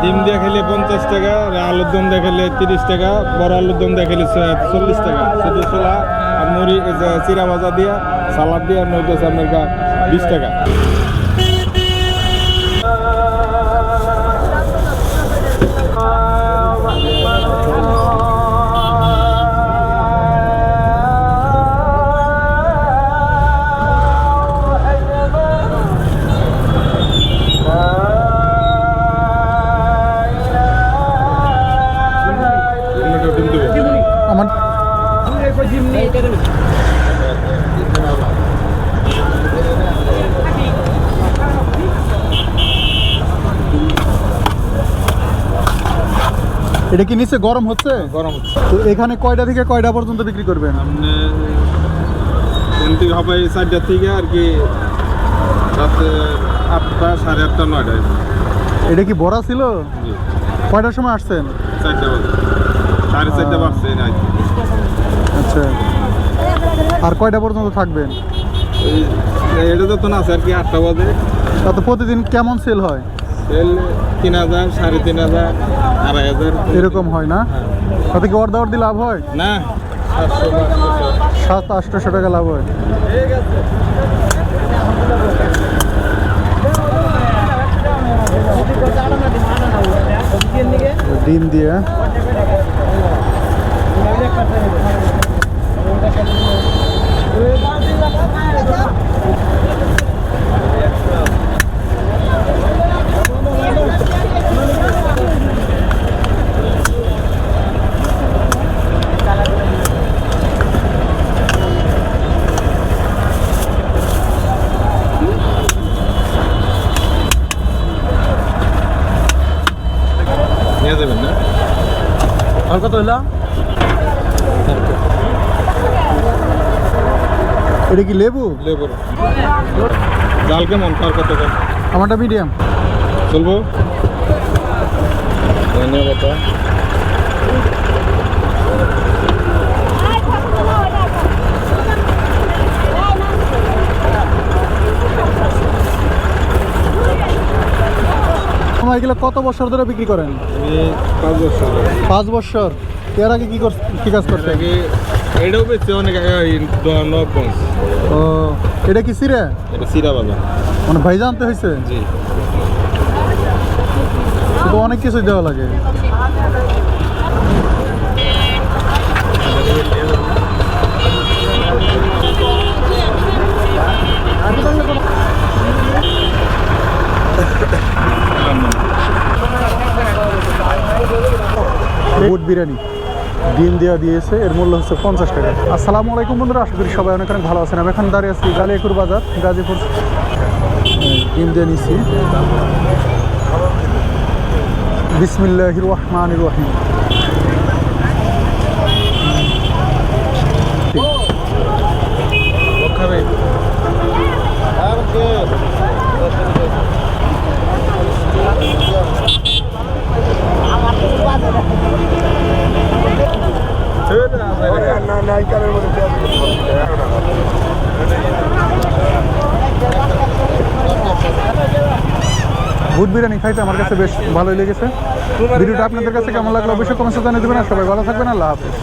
ডিম দিয়ে খেলে পঞ্চাশ টাকা আলুর দম দিয়ে খেলে তিরিশ টাকা, বড় আলুর দম দিয়ে খেলে চল্লিশ টাকা। শুধু ছোলা আর মুড়ি চিরা ভাজা দিয়া, সালাদ দিয়ে আপনার বিশ টাকা। এটা কি নিচে গরম হচ্ছে? গরম হচ্ছে। তো এখানে কয়টা থেকে কয়টা পর্যন্ত বিক্রি করবেন? আপনি থেকে হবে চারটা থেকে আর কি রাতে আটটা সাড়ে আটটা নয়টায়। এটা কি বড়া ছিল? কয়টার সময় আসছেন? চারটা সাড়ে চারটা বাজছে আচ্ছা আর কয়টা পর্যন্ত থাকবেন? এই এটা তো না আছে আর কি আটটা বাজে। তা তো প্রতিদিন কেমন সেল হয়? তেল তিন হাজার সাড়ে তিন হাজার আড়াই হাজার। এরকম হয় না? হ্যাঁ। তাতে কি অর্ধ অর্ধি লাভ হয়? না। সাত আটশোশো টাকা লাভ হয়। ডিম দিয়ে। কত হইলা এটা কি লেবু? লেবুর ডাল কেমন তার কত আমারটা মিডিয়াম। চলবো। ধন্যবাদ এগুলো কত বছর ধরে বিক্রি করেন? পাঁচ বছর। এর আগে কি কি কাজ এটাকে এটাও বেশি অনেক আগে ও এটা কি সিরে? এটা সিরা বাজার মানে ভাই জানতে হয়েছে জি। অনেক কিছু দেওয়া লাগে। বুট বিরিয়ানি। ডিম দেওয়া দিয়েছে, এর মূল্য হচ্ছে পঞ্চাশ টাকা। আসসালামু আলাইকুম বন্ধুরা, আশা করি সবাই অনেক অনেক ভালো আছেন। আমি এখন দাঁড়িয়ে আছি গালিয়াকুর বাজার, গাজীপুর। ডিম দিয়ে নিচ্ছি বিসমিল্লাহ রহমান রহিম। বুট বিরিয়ানি খাইতে আমার কাছে বেশ ভালোই লেগেছে। ভিডিওটা আপনাদের কাছে কেমন লাগল অবশ্যই কমেন্টে জানিয়ে দেবেন আর সবাই ভালো থাকবেন, আল্লাহ হাফিজ।